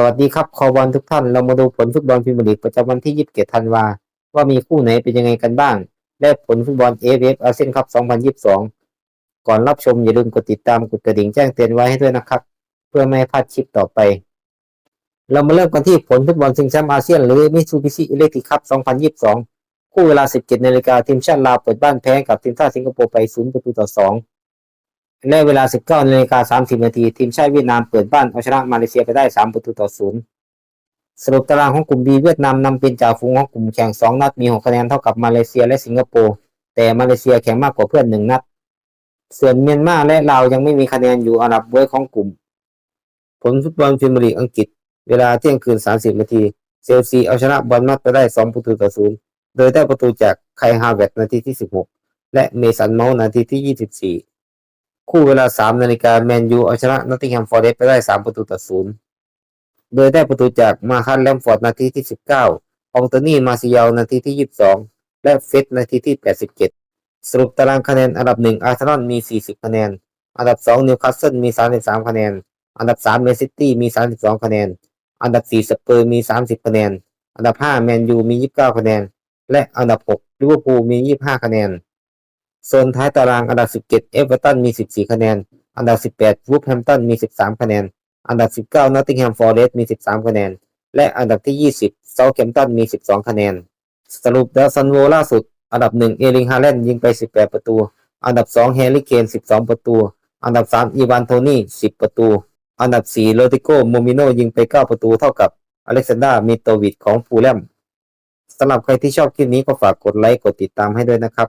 สวัสดีครับคอบอลทุกท่าน เรามาดูผลฟุตบอลพรีเมียร์ลีกประจำวันที่ 27 ธันวา ว่ามีคู่ไหนเป็นยังไงกันบ้าง และผลฟุตบอล AFF อาเซียนคัพ 2022 ก่อนรับชมอย่าลืมกดติดตามกดกระดิ่งแจ้งเตือนไว้ให้ด้วยนะครับ เพื่อไม่ให้พลาดคลิปต่อไป เรามาเริ่มกันที่ผลฟุตบอลชิงแชมป์อาเซียนหรือ Mitsubishi Electric Cup 2022 คู่เวลา 17นาฬิกาทีมชาติลาวเปิดบ้านแพ้กับทีมชาติสิงคโปร์ไป 0 ประตูต่อ 2 และเวลา 19นาฬิกา30นาทีทีมชาติเวียดนามเปิดบ้านเอาชนะมาเลเซียไปได้ 3 ประตูต่อ 0 สรุปตารางของกลุ่ม B เวียดนามนำเป็นจ่าฝูงของกลุ่มแข่ง 2 นัดมี 6 คะแนนเท่ากับมาเลเซียและสิงคโปร์ แต่มาเลเซียแข่งมากกว่าเพื่อน 1 นัด ส่วนเมียนมาและลาวยังไม่มีคะแนนอยู่อันดับเว้ยของกลุ่ม ผลฟุตบอลพรีเมียร์ลีกอังกฤษ เวลาเที่ยงคืน 30 นาทีเชลซีเอาชนะบอลมัดไปได้ 2 ประตูต่อ 0 โดยได้ประตูจากไคฮาเวตนาทีที่ 16 และเมสันเมาส์นาทีที่ 24 คู่เวลา3นาฬิกาแมนยูเอาชนะนอตติงแฮมฟอร์เรสไปได้3ประตูต่อ0โดยได้ประตูจากมาคัสแลมฟอร์ดนาทีที่19องโตนี่มาซิยาลนาทีที่22และเฟสนาทีที่87สรุปตารางคะแนนอันดับ1อาร์เซนอลมี40คะแนน อันดับ2นิวคาสเซิลมี33คะแนน อันดับ3เมแมนซิตี้มี32คะแนน อันดับ4สเปอร์มี30คะแนน อันดับ5แมนยูมี29คะแนน และอันดับ6ลิเวอร์พูลมี25คะแนน โซนท้ายตารางอันดับ 17 เอเวอร์ตันมี 14 คะแนน อันดับ 18 วูฟแฮมป์ตันมี 13 คะแนน อันดับ 19 นอตติงแฮมฟอร์เรสต์มี 13 คะแนน และอันดับที่ 20 เซาท์แฮมป์ตันมี 12 คะแนน สรุปดาวซันโวล่าสุด อันดับ 1 เอลิงฮาแลนด์ยิงไป 18 ประตู อันดับ 2 แฮร์รี่เคน 12 ประตู อันดับ 3 อีวานโทนี่ 10 ประตู อันดับ 4 โรติโกโมมิโนยิงไป 9 ประตูเท่ากับอเล็กซานดรามิโตวิชของฟูลแลมสำหรับใครที่ชอบคลิปนี้ก็ฝากกดไลค์กดติดตามให้ด้วยนะครับ